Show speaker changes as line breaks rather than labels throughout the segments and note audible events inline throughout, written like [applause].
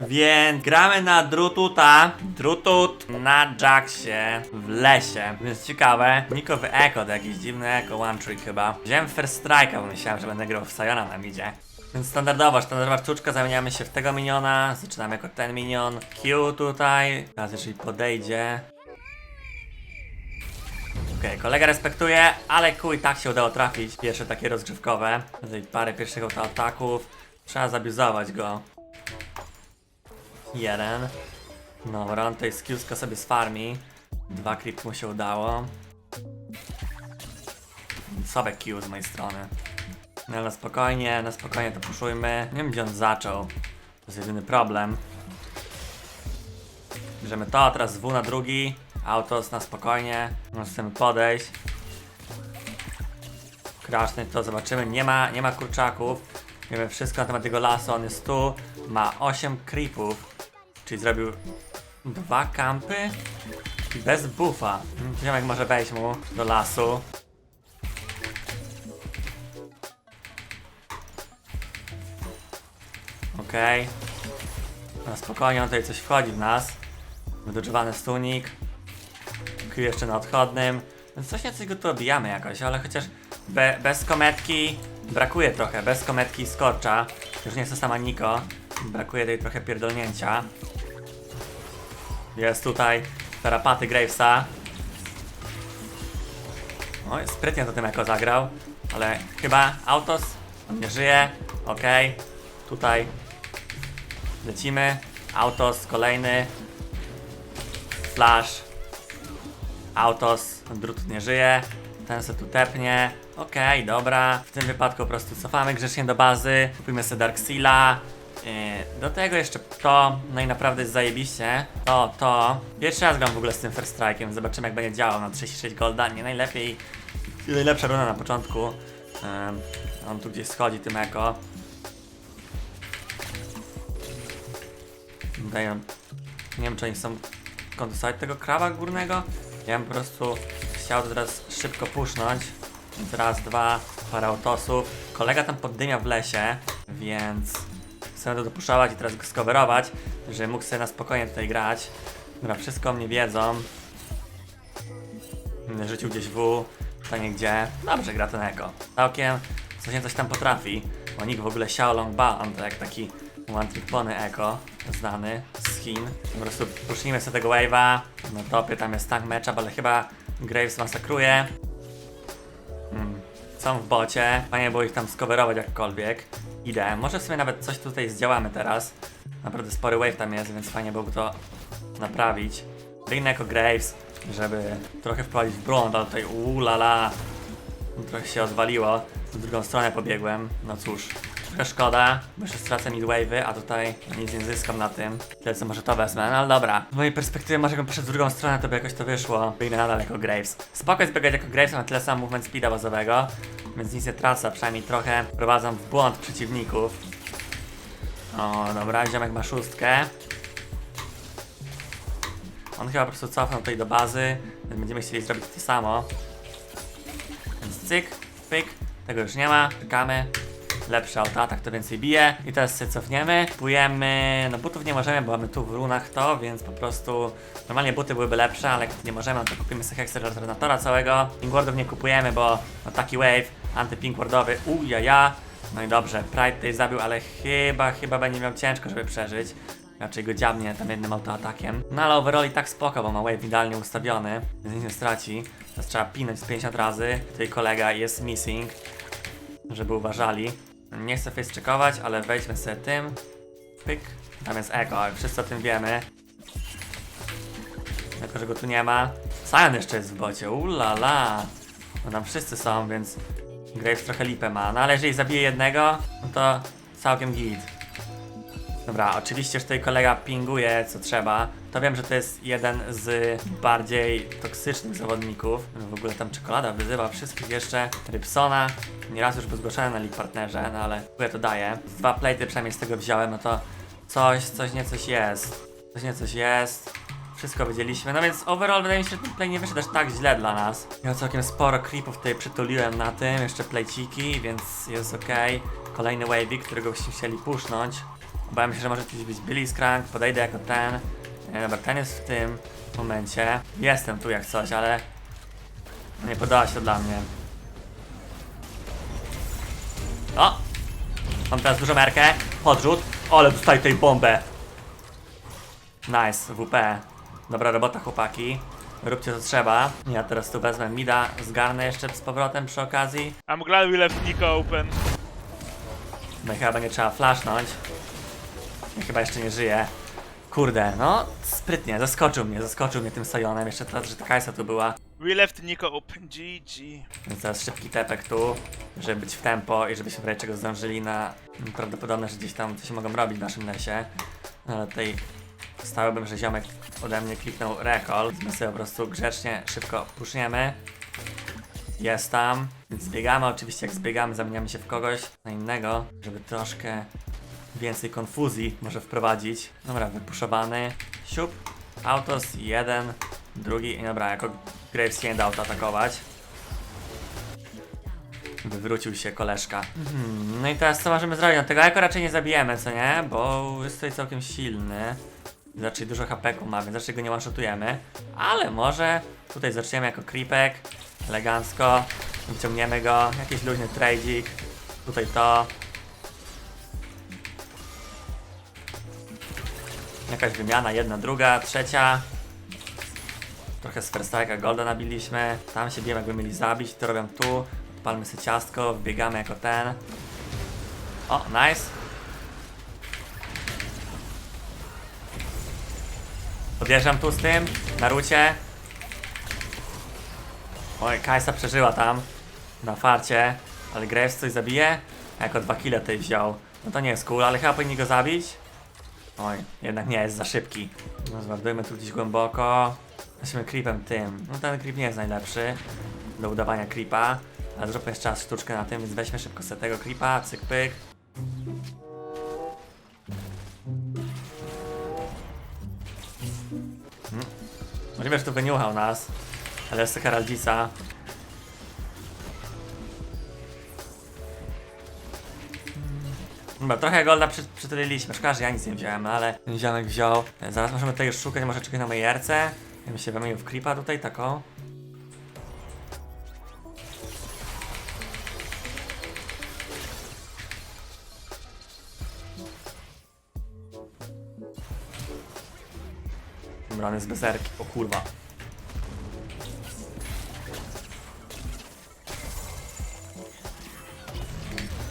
Więc gramy na Drututa. Drutut na Jacksie w lesie. Więc ciekawe. Nikowy Echo to jakiś dziwny Echo One Trick chyba. Wziąłem First Strike'a, bo myślałem, że będę grał w Sayona na midzie. Więc standardowo, standardowa sztuczka, zamieniamy się w tego miniona. Zaczynamy jako ten minion. Q tutaj. Teraz jeżeli podejdzie. Okej, kolega respektuje, ale i tak się udało trafić. Pierwsze takie rozgrzewkowe. Tutaj parę pierwszych autoataków. Trzeba zabiuzować go. Jeden. Dobra, on tutaj skillska sobie z farmi. Dwa creep mu się udało. Sobie Q z mojej strony. No ale spokojnie, na spokojnie to puszujmy. Nie wiem gdzie on zaczął. To jest jedyny problem. Bierzemy to, teraz W na drugi. Autos na spokojnie. Możemy podejść. Kraszny to zobaczymy. Nie ma, nie ma kurczaków. Wiemy wszystko na temat tego lasu. On jest tu. Ma 8 creepów. Czyli zrobił dwa kampy bez buffa. Mm, Ziomek może wejść mu do lasu. Okej. Na spokojnie, on tutaj coś wchodzi w nas. Wydłużowany stunik. Q jeszcze na odchodnym. Więc coś coś go tu obijamy jakoś, ale chociaż be, bez kometki brakuje trochę. Bez kometki i skorcza. Już nie jest to sama Niko. Brakuje tej trochę pierdolnięcia. Jest tutaj tarapaty Gravesa. Oj, sprytnie to tym jako zagrał. Ale chyba Autos on nie żyje. Okej. Tutaj lecimy. Autos kolejny. Flash. Autos, drut nie żyje. Ten se tu tepnie. Okej, dobra. W tym wypadku po prostu cofamy grzecznie do bazy. Kupimy sobie Darkseala. Yy, do tego jeszcze to, no i naprawdę jest zajebiście. To, to. Pierwszy raz gram w ogóle z tym First Strike'em. Zobaczymy jak będzie działał na 36 golda. Nie najlepiej. Najlepsza runa na początku. Yy, on tu gdzieś schodzi tym eko. Daję. Nie wiem czy oni są kontestować tego krawa górnego. Ja bym po prostu chciał to teraz szybko pusznąć. Raz, dwa, parę autosów. Kolega tam poddymiał w lesie, więc chcę to dopuszczać i teraz go skowerować, żeby mógł sobie na spokojnie tutaj grać. Dobra, wszystko o mnie wiedzą. Rzucił gdzieś W, pytanie gdzie. Dobrze gra ten Eko. Całkiem coś coś tam potrafi. Bo nikt w ogóle Xiaolong Ba, on to jak taki one trick pony Eko, znany z Chin. Po prostu pusznijmy sobie tego wave'a. Na topie tam jest tank matchup, ale chyba Graves masakruje. Mm. Są w bocie. Fajnie było ich tam skowerować jakkolwiek. Idę. Może w sumie nawet coś tutaj zdziałamy teraz. Naprawdę spory wave tam jest, więc fajnie byłoby to naprawić. Biegnę jako Graves, żeby trochę wprowadzić w błąd, ale tutaj uulala. Trochę się odwaliło. W drugą stronę pobiegłem. No cóż, trochę szkoda, bo jeszcze stracę midwave'y, a tutaj nic nie zyskam na tym. Tyle co może to wezmę, no ale dobra. Z mojej perspektywy może jakbym poszedł w drugą stronę, to by jakoś to wyszło. Biegnę nadal jako Graves. Spoko jest biegać jako Graves, mam tyle samo movement speeda bazowego, więc nic nie tracę, a przynajmniej trochę wprowadzam w błąd przeciwników. O, dobra, ziomek ma szóstkę. On chyba po prostu cofnął tutaj do bazy, więc będziemy chcieli zrobić to samo. Więc cyk, pyk, tego już nie ma, czekamy. Lepszy autoatak to więcej bije. I teraz się cofniemy. Kupujemy, no butów nie możemy, bo mamy tu w runach to, więc po prostu normalnie buty byłyby lepsze, ale jak nie możemy, no to kupimy sobie Hexer całego. Pingwardów nie kupujemy, bo no taki wave antypingwardowy, ujaja. No i dobrze, Pride tutaj zabił, ale chyba, chyba będzie miał ciężko, żeby przeżyć. Raczej go dziabnie tam jednym autoatakiem. No ale overall i tak spoko, bo ma wave idealnie ustawiony, więc nic nie straci. Teraz trzeba pinąć z 50 razy. Tutaj kolega jest missing, żeby uważali. Nie chcę face checkować, ale wejdźmy sobie tym. Pyk. Tam jest Echo, wszyscy o tym wiemy. Jako, że go tu nie ma. Sion jeszcze jest w bocie, ulala. No tam wszyscy są, więc Graves trochę lipę ma. No ale jeżeli zabije jednego, no to całkiem git. Dobra, oczywiście, że tutaj kolega pinguje co trzeba. To wiem, że to jest jeden z bardziej toksycznych zawodników. W ogóle tam czekolada wyzywa wszystkich jeszcze. Rybsona. Nieraz już był zgłoszony na League Partnerze, no ale chuję to daje. Z Dwa plejty przynajmniej z tego wziąłem, no to coś, coś nie coś jest. Coś nie coś jest. Wszystko widzieliśmy, no więc overall wydaje mi się, że ten play nie wyszedł aż tak źle dla nas. Ja całkiem sporo creepów tutaj przytuliłem na tym, jeszcze playciki, więc jest ok. Kolejny wavik, którego byśmy chcieli pusznąć. Obawiam się, że może gdzieś być Billy Skrank, podejdę jako ten. Nie, dobra, ten jest w tym momencie. Jestem tu jak coś, ale nie podoba się dla mnie. O! Mam teraz dużą merkę. Podrzut. Ale dostaję tej bombę. Nice, WP. Dobra robota, chłopaki. Róbcie co trzeba. Ja teraz tu wezmę mida, zgarnę jeszcze z powrotem przy okazji.
I'm glad we left Nico open.
No i chyba będzie trzeba flashnąć. Ja chyba jeszcze nie żyje. Kurde, no sprytnie, zaskoczył mnie, zaskoczył mnie tym Sajonem. Jeszcze teraz, że ta Kajsa tu była.
We left Nico open. GG.
Więc teraz szybki tepek tu, żeby być w tempo i żebyśmy w razie czego zdążyli na prawdopodobne, że gdzieś tam coś mogą robić w naszym lesie. No, Ale tutaj stałbym, że ziomek ode mnie kliknął recall, my sobie po prostu grzecznie, szybko puszniemy. Jest tam, więc zbiegamy, oczywiście jak zbiegamy zamieniamy się w kogoś na innego, żeby troszkę więcej konfuzji może wprowadzić. Dobra, wypuszowany, siup, autos, jeden, drugi, i dobra, jako Graves nie dał atakować. Wywrócił się koleżka. Mhm, no i teraz co możemy zrobić? No tego jako raczej nie zabijemy, co nie? Bo jest tutaj całkiem silny. Raczej dużo hapeku ma, więc raczej go nie one-shotujemy. Ale może tutaj zaczniemy jako creepek. Elegancko. Wyciągniemy go. Jakiś luźny tradezik. Tutaj to. Jakaś wymiana, jedna, druga, trzecia. Trochę z Verstaka Golda nabiliśmy. Tam się bijemy, jakby mieli zabić. To robią tu. Odpalmy sobie ciastko, wbiegamy jako ten. O, nice. Podjeżdżam tu z tym, na rucie. Oj, Kajsa przeżyła tam. Na farcie. Ale Graves coś zabije? Jako dwa kile tutaj wziął. No to nie jest cool, ale chyba powinni go zabić. Oj, jednak nie, jest za szybki. No zwardujmy tu gdzieś głęboko. Weźmy creepem tym. No ten creep nie jest najlepszy do udawania creepa. Ale zróbmy jeszcze raz sztuczkę na tym, więc weźmy szybko sobie tego creepa, cyk pyk. Możliwe, że tu wyniuchał nas. Ale jest to Heraldisa. Dobra, trochę golda przy, przytyliliśmy. Szkoda, że ja nic nie wziąłem, no ale ten ziomek wziął. Zaraz możemy tutaj już szukać, może czegoś na mojej jarce. Ja bym się wymienił w creepa tutaj, taką. On jest bezerki. O kurwa.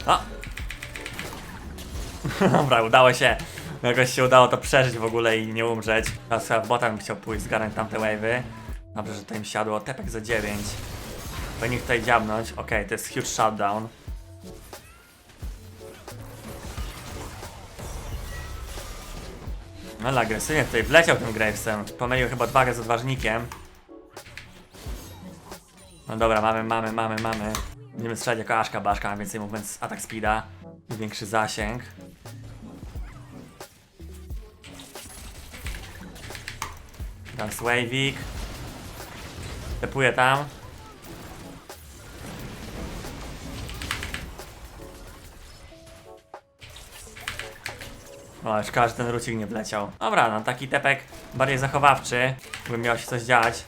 A! [laughs] Dobra, udało się. Jakoś się udało to przeżyć w ogóle i nie umrzeć. Teraz chyba w bota bym chciał pójść, zgarnąć tamte wave'y. Dobrze, że to im siadło. Tepek za 9. Powinni tutaj dziabnąć. Okej, to jest huge shutdown. Ale agresywnie tutaj wleciał tym Gravesem. Pomylił chyba odwagę z odważnikiem. No dobra, mamy, mamy, mamy, mamy. Będziemy strzelać jako Aszka Baszka, ma więcej movement, atak speeda większy zasięg. Teraz Wavik. Tepuję tam. O, szkoda, że ten rucik nie wleciał. Dobra, no taki tepek bardziej zachowawczy, by miał się coś dziać,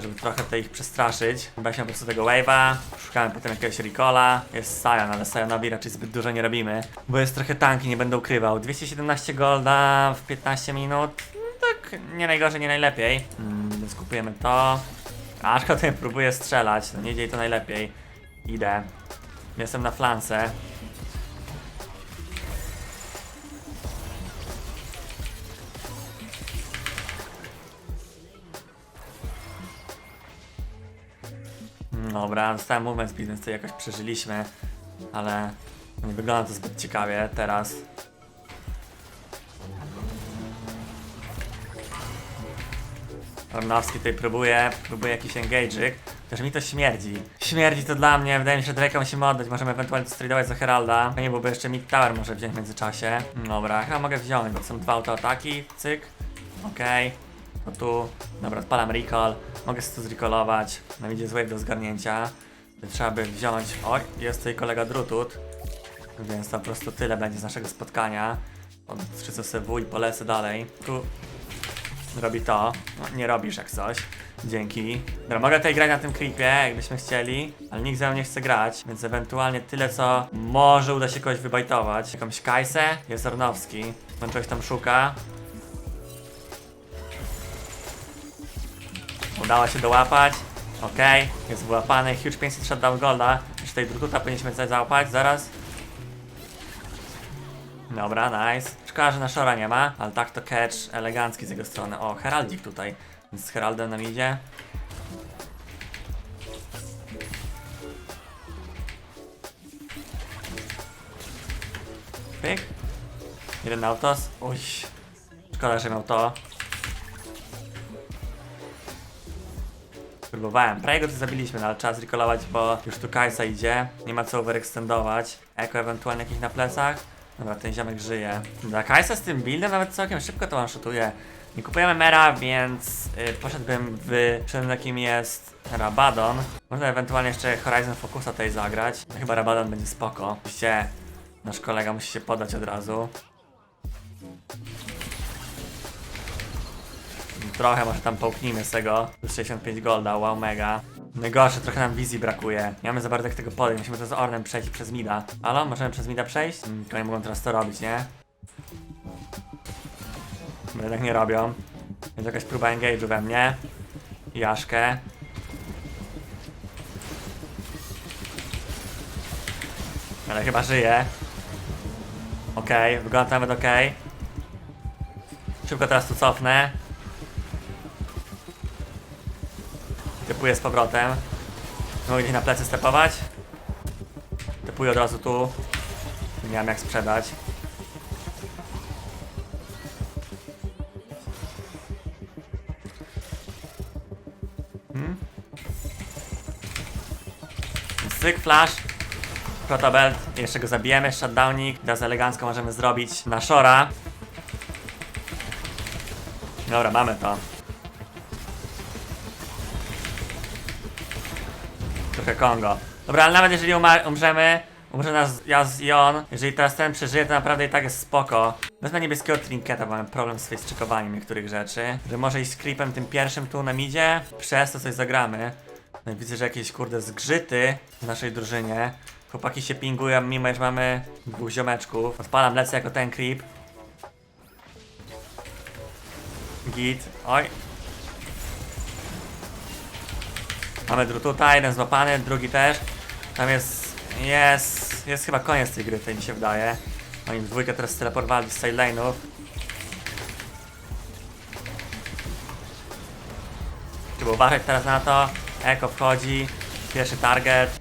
żeby trochę tutaj ich przestraszyć. Weźmy po prostu tego wave'a, szukamy potem jakiegoś recola. Jest Sion, ale Sionowi raczej zbyt dużo nie robimy, bo jest trochę tanki, nie będę ukrywał. 217 golda w 15 minut, no tak nie najgorzej, nie najlepiej. Mm, więc kupujemy to. Aszka tutaj próbuje strzelać, no nie dzieje to najlepiej. Idę. Jestem na flance. Dobra, dostałem movement speed, więc to jakoś przeżyliśmy, ale nie wygląda to zbyt ciekawie teraz. Arnowski tutaj próbuje, próbuje jakiś engage'ik. Też mi to śmierdzi. Śmierdzi to dla mnie, wydaje mi się, że Drake'a musimy oddać. Możemy ewentualnie stradować za Heralda. Nie byłby jeszcze Mid Tower może wziąć w międzyczasie. Dobra, chyba mogę wziąć, bo są dwa autoataki. Cyk. Okej. To tu. Dobra, odpalam recall. Mogę sobie tu zrecallować. Na idzie wave do zgarnięcia. Trzeba by wziąć. Oj, jest tutaj kolega Drutut. Więc to po prostu tyle będzie z naszego spotkania. Odrzucę sobie W i polecę dalej. Tu robi to. No, nie robisz jak coś. Dzięki. Dobra, mogę tutaj grać na tym creepie, jakbyśmy chcieli, ale nikt ze mną nie chce grać, więc ewentualnie tyle, co może uda się kogoś wybajtować. Jakąś Kajsę, jest Ornowski. On czegoś tam szuka. Udało się dołapać. Okej, jest wyłapany. Huge 500 shutdown golda. Jeszcze tej drututa powinniśmy załapać zaraz. Dobra, nice. Szkoda, że na Shora nie ma, ale tak to catch elegancki z jego strony. O, Heraldzik tutaj. Z Heraldem nam idzie. Pyk. Jeden autos. Uj. Szkoda, że miał to. Próbowałem. Prawie go tu zabiliśmy, no ale trzeba zrecallować, bo już tu Kajsa idzie. Nie ma co overextendować. Eko ewentualnie jakiś na plecach. Dobra, ten ziomek żyje. Dla Kajsa z tym buildem nawet całkiem szybko to one-shotuje. Nie kupujemy Mera, więc y, poszedłbym w przed jakim jest Rabadon. Można ewentualnie jeszcze Horizon Focusa tutaj zagrać. No, chyba Rabadon będzie spoko. Oczywiście nasz kolega musi się podać od razu. Trochę może tam połknijmy z tego. To jest 65 golda, wow mega. Najgorsze, trochę nam wizji brakuje. Nie mamy za bardzo jak tego podejść. Musimy to z Ornem przejść przez Mida. Alo, możemy przez Mida przejść? Hmm, nie mogą teraz to robić, nie? Bo jednak nie robią. Jest jakaś próba engage'u we mnie. Jaszkę. Ale chyba żyje. Okej, wygląda nawet okej. Szybko teraz tu cofnę. Typuję z powrotem. Mogę na plecy stepować. Typuję od razu tu. Nie mam jak sprzedać. Hmm? Cyk, flash. Protobelt. Jeszcze go zabijemy. Shutdownik. Teraz elegancko możemy zrobić na Shora. Dobra, mamy to. Trochę Kongo. Dobra, ale nawet jeżeli umrzemy, umrze nas Jaz i on. Jeżeli teraz ten przeżyje, to naprawdę i tak jest spoko. Wezmę niebieskiego trinketa, bo mamy problem z facechekowaniem niektórych rzeczy. Że może iść z creepem tym pierwszym tu na midzie, przez to coś zagramy. No i widzę, że jakieś kurde zgrzyty w naszej drużynie. Chłopaki się pingują, mimo że mamy dwóch ziomeczków. Odpalam lecę jako ten creep. Git. Oj, Mamy drututa, jeden złapany, drugi też. Tam jest. Jest. Jest chyba koniec tej gry, tej mi się wydaje. Oni dwójkę teraz teleportowali z side lane'ów. Trzeba uważać teraz na to. Eko wchodzi. Pierwszy target.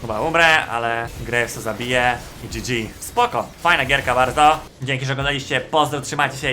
Chyba umrę, ale Graves to zabije i GG. Spoko, fajna gierka bardzo. Dzięki, że oglądaliście. Pozdro, trzymajcie się.